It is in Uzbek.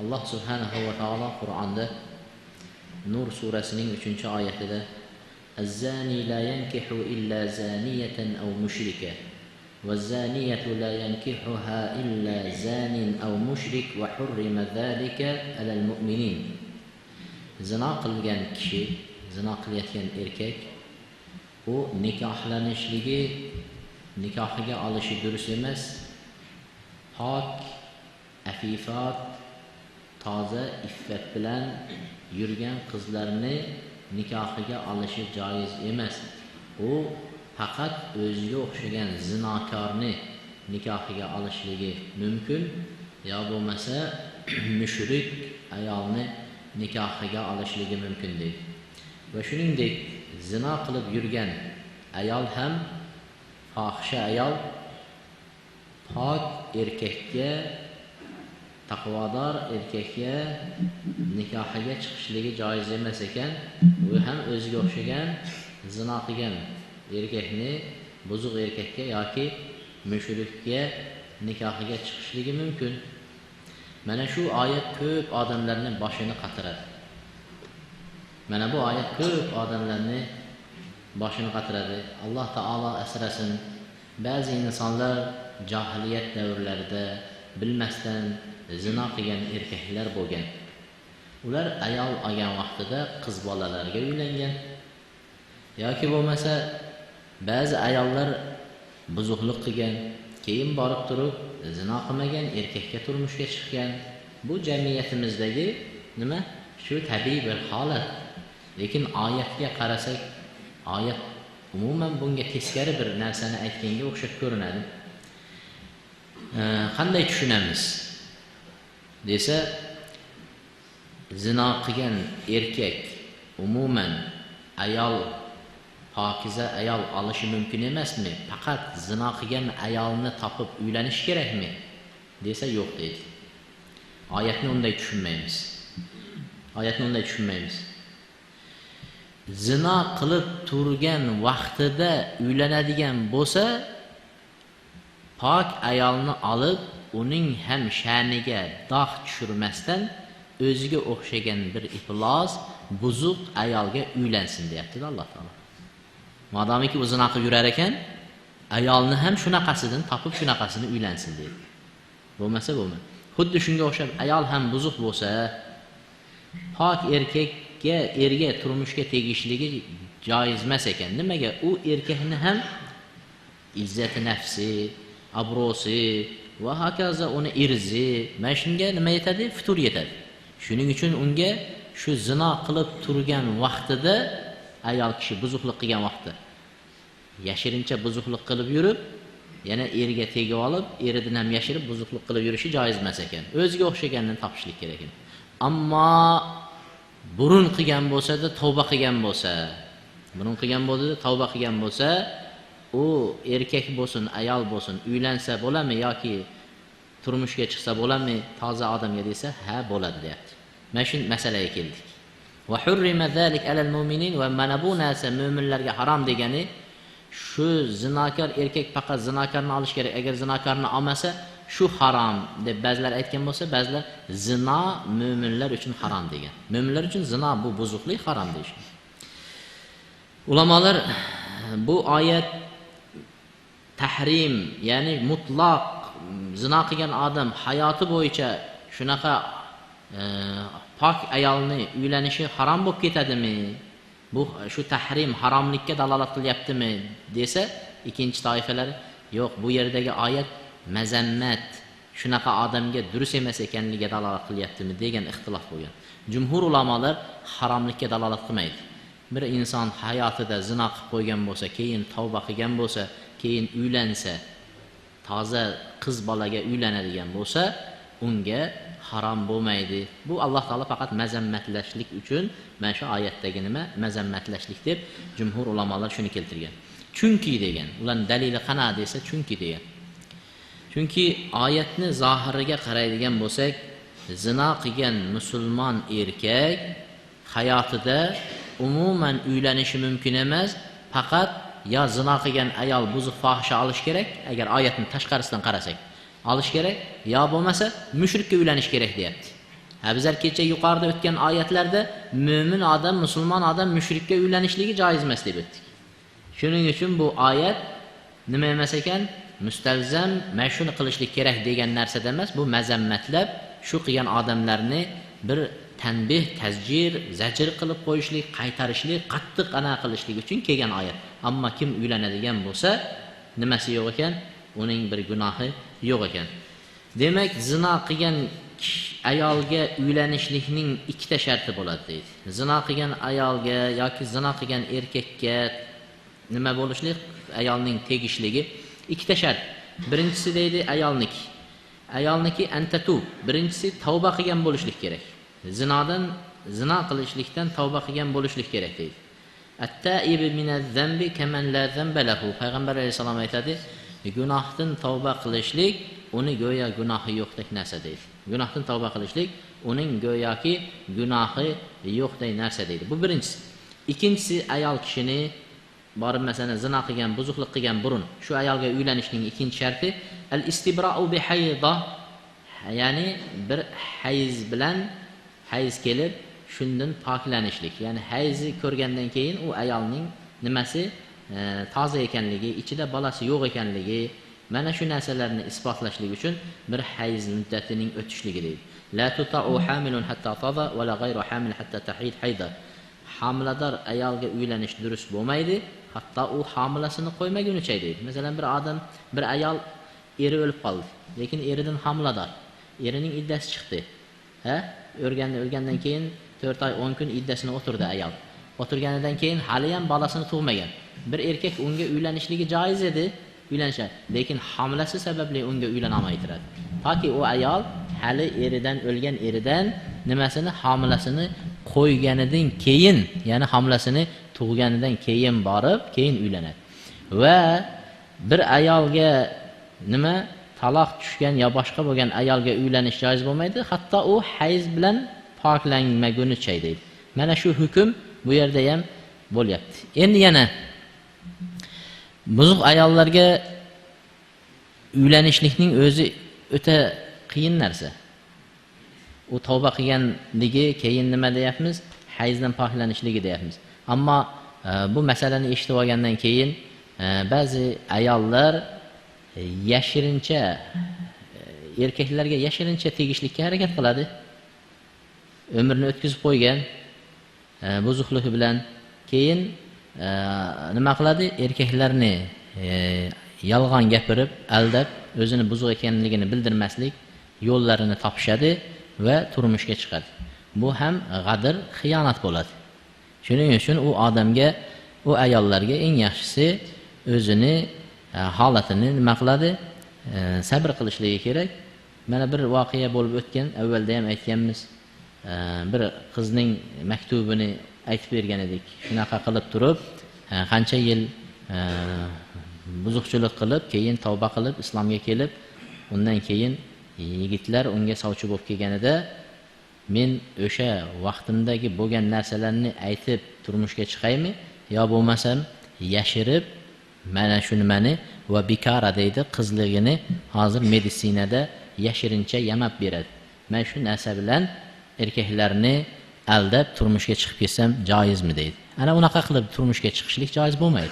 alloh subhanahu va taolo qur'onda nur surasining uchinchi oyatida الزاني لا ينكح إلا زانية أو مشركة والزانية لا ينكحها إلا زان أو مشرك وحرم ذلك على المؤمنين zino qilgan kishi zino qilayotgan erkak u nikohlanishligi nikohiga olishi durust emas pok afifat toza iffat bilan yurgan qizlarni nikohiga olishi joiz emas. U faqat o'ziga o'xshagan zinokorni nikohiga olishligi mumkin yo bo'lmasa mushrik ayolni nikohiga olishligi mumkin deydi. Va shuningdek zino qilib yurgan ayol ham fohisha ayol pok erkakka taqvodor erkakka nikohiga chiqishligi joiz emas ekan. U ham o'ziga o'xshagan zino qilgan erkakni buzuq erkakka yoki mushrikka nikohiga chiqishligi mumkin. Mana shu oyat ko'p odamlarni boshini qatiradi. Mana bu oyat ko'p odamlarni boshini qatiradi. Alloh taolo asrasin. Ba'zi insonlar johiliyat davrlarida bilmasdan zino qilgan erkaklar bo'lgan. Ular ayol olgan vaqtida qiz bolalarga uylangan. Yoki bo'lmasa ba'zi ayollar buzuqlik qilgan keyin borib turib zino qilmagan erkakka turmushga chiqqan bu jamiyatimizdagi nima? Shu tabiiy bir holat. Lekin oyatga qarasak oyat umuman bunga teskari bir narsani aytganga o'xshab ko'rinadi. Qanday tushunamiz? Desa zino qilgan erkak umuman ayol pokiza ayol olishi mumkin emasmi? Faqat zino qilgan ayolni topib uylanish kerakmi? Desa yo'q deydi. Oyatni unday tushunmaymiz. Oyatni unday tushunmaymiz. Zino qilib turgan vaqtida uylanadigan bo'lsa pok ayolni olib uning ham sha'niga dog' tushirmasdan o'ziga o'xshagan bir iflos buzuq ayolga uylansin deyaptida alloh taolo. Modomiki o'zini aqib yurar ekan ayolni ham shunaqasidan topib shunaqasini uylansin deydi. Bo'lmasa bo'lmaydi xuddi shunga o'xshab ayol ham buzuq bo'lsa pok erkakka erga turmushga tegishligi joiz emas ekan. Nimaga? U erkakni ham izzati nafsi obro'si va hokazo uni irzi mana shunga nima yetadi? futur yetadi. Shuning uchun unga shu zino qilib turgan vaqtida ayol kishi buzuqlik qilgan vaqtda yashirincha buzuqlik qilib yurib yana erga tegib olib eridan ham yashirib buzuqlik qilib yurishi joiz emas ekan. O'ziga o'xshaganini topishlik kerak ekan. Ammo burun qilgan bo'lsada tavba qilgan bo'lsa burun qilgan bo'lsa tavba qilgan bo'lsa o erkek bolsun, ayal bolsun, üylənsə boləmi, ya ki, turmuşğa çıxsa boləmi, tazə adam yedirsə, hə, bolədir deyəbdir. Məşin məsələyə gəldik. Və hurrimə zəlik ələl müminin və mənə bu nəsə müminlərə haram deyəni, şu zinakar erkək faqat zinakarına alış gərək, əgər zinakarına aməsə, şu haram deyib bəzilər aytgan bolsa, bəzilər zina möminlər üçün haram degan. Möminlər üçün zina bu buzuqlik haram deyir. Ulamalar bu ayət tahrim ya'ni mutloq zino qilgan odam hayoti bo'yicha shunaqa e, pok ayolni uylanishi harom bo'lib ketadimi? Bu shu tahrim haromlikka dalolat qilyaptimi? desa ikkinchi toifalar yo'q bu yerdagi oyat mazammat shunaqa odamga durust emas ekanligiga dalolat qilyaptimi? degan ixtilof bo'lgan. Jumhur ulamolar haromlikka dalolat qilmaydi. Bir inson hayotida zino qilib qo'ygan bo'lsa keyin tavba qilgan bo'lsa keyin uylansa toza qiz bolaga uylanadigan bo'lsa unga harom bo'lmaydi. Bu alloh taolo faqat mazammatlashlik uchun mana shu oyatdagi nima? Mazammatlashlik deb jumhur ulamolar shuni keltirgan. Chunki degan ularni dalili qana desa chunki degan. Chunki oyatni zohiriga qaraydigan bo'lsak zino qilgan musulmon erkak hayotida umuman uylanishi mumkin emas faqat yo zino qilgan ayol buzuq fohisha olish kerak agar oyatni tashqarisidan qarasak olish kerak yo bo'lmasa mushrikka uylanish kerak deyapti Ha bizlar kecha yuqorida o'tgan oyatlarda mo'min odam, musulmon odam mushrikka uylanishligi joiz emas deb o'tdik. Shuning uchun bu oyat nima emas ekan? Mustalzam mana shuni qilishlik kerak degan narsada emas, bu mazammatlab shu qilgan odamlarni bir tanbeh, tazjir, zajr qilib qo'yishlik, qaytarishlik, qattiq ana qilishlik uchun kelgan oyat. Ammo kim uylanadigan bo'lsa, nimasi yo'q ekan? Uning bir gunohi yo'q ekan. Demak, zina qilgan ayolga uylanishlikning ikkita sharti bo'ladi deydi. Zina qilgan ayolga yoki zina qilgan erkakka nima bo'lishlik? Ayolning tegishligi ikkita shart. Birinchisi deydi ayolniki. Ayolniki antatu. Birinchisi tavba qilgan bo'lishlik kerak. Zinodan zina qilishlikdan tavba qilgan bo'lishlik kerak deydi. At-taib minaz-zambi kaman la zamba lahu. Payg'ambar alayhisalom aytadi, gunohdan tavba qilishlik uni go'yo gunohi yo'qdek narsa deydi. Gunohdan tavba qilishlik uning go'yoki gunohi yo'qdek narsa deydi. Bu birinchisi. Ikkinchisi ayol kishini borib masalan zina qilgan, buzuqlik qilgan burun shu ayolga uylanishning ikkinchi sharti al istibrou bi hayda ya'ni bir hayz bilan hayz kelib shundan poklanishlik. Ya'ni hayzi ko'rgandan keyin u ayolning nimasi e, toza ekanligi, ichida bolasi yo'q ekanligi, mana shu narsalarni isbotlashlik uchun bir hayz muddatining o'tishligi deydi. La tuta'u hamilun hatta tada va la ghayru hamil hatta tahid hayda. Homilador ayolga uylanish durust bo'lmaydi, hatto u homilasini qo'ymagunicha deydi. Masalan, bir odam, bir ayol eri o'lib qoldi, lekin eridan homilador. Erining iddasi chiqdi. Ha? O'rgandan o'lgandan keyin 4 oy 10 kun iddasini o'tirdi ayol. O'tirganidan keyin hali ham bolasini tug'magan. Bir erkak unga uylanishligi joiz edi, uylanishadi. Lekin homilasi sababli unga uylana turadi. Toki u ayol hali eridan o'lgan eridan nimasini homilasini qo'yganidan keyin, ya'ni homilasini tug'ganidan keyin borib, keyin uylanadi. Va bir ayolga nima taloq tushgan yo boshqa bo'lgan ayolga uylanish joiz bo'lmaydi, hatto u hayz bilan poklanmagunicha deydi. Mana shu hukm bu yerda ham bo'lyapti. Endi yana buzuq ayollarga uylanishlikning o'zi o'ta qiyin narsa. U tavba qilganligi keyin nima deyapmiz? Hayzdan poklanishligi deyapmiz. Ammo e, bu masalani eshitib olgandan keyin e, ba'zi ayollar yashirincha e, erkaklarga yashirincha tegishlikka harakat qiladi. umrini o'tkazib qo'ygan e, buzuqligi bilan keyin e, nima qiladi? Erkaklarni e, yolg'on gapirib, aldab, o'zini buzuq ekanligini bildirmaslik yo'llarini topishadi va turmushga chiqadi. Bu ham g'adr, xiyonat bo'ladi. Shuning uchun u odamga, u ayollarga eng yaxshisi o'zini E, holatini nima qiladi? E, sabr qilishligi kerak. Mana bir voqea bo'lib o'tgan, avvalda ham aytganmiz. E, bir qizning maktubini aytib bergan edik. Shunaqa qilib turib, qancha yil buzuqchilik qilib, keyin tavba qilib, islomga kelib, undan keyin yigitlar unga sovchi bo'lib kelganida men o'sha vaqtimdagi bo'lgan narsalarni aytib turmushga chiqaymi yo bo'lmasam yashirib mənəşünməni və bikara deydi, qızlığını hazır medisinədə yeşirincə yəməb birəd. Məşun əsəbilən erkəklərini əldəb turmuşqa çıxıb getsəm caizmi deydi. Ənə ona qaqılıb turmuşqa çıxışlik caiz olmayıb.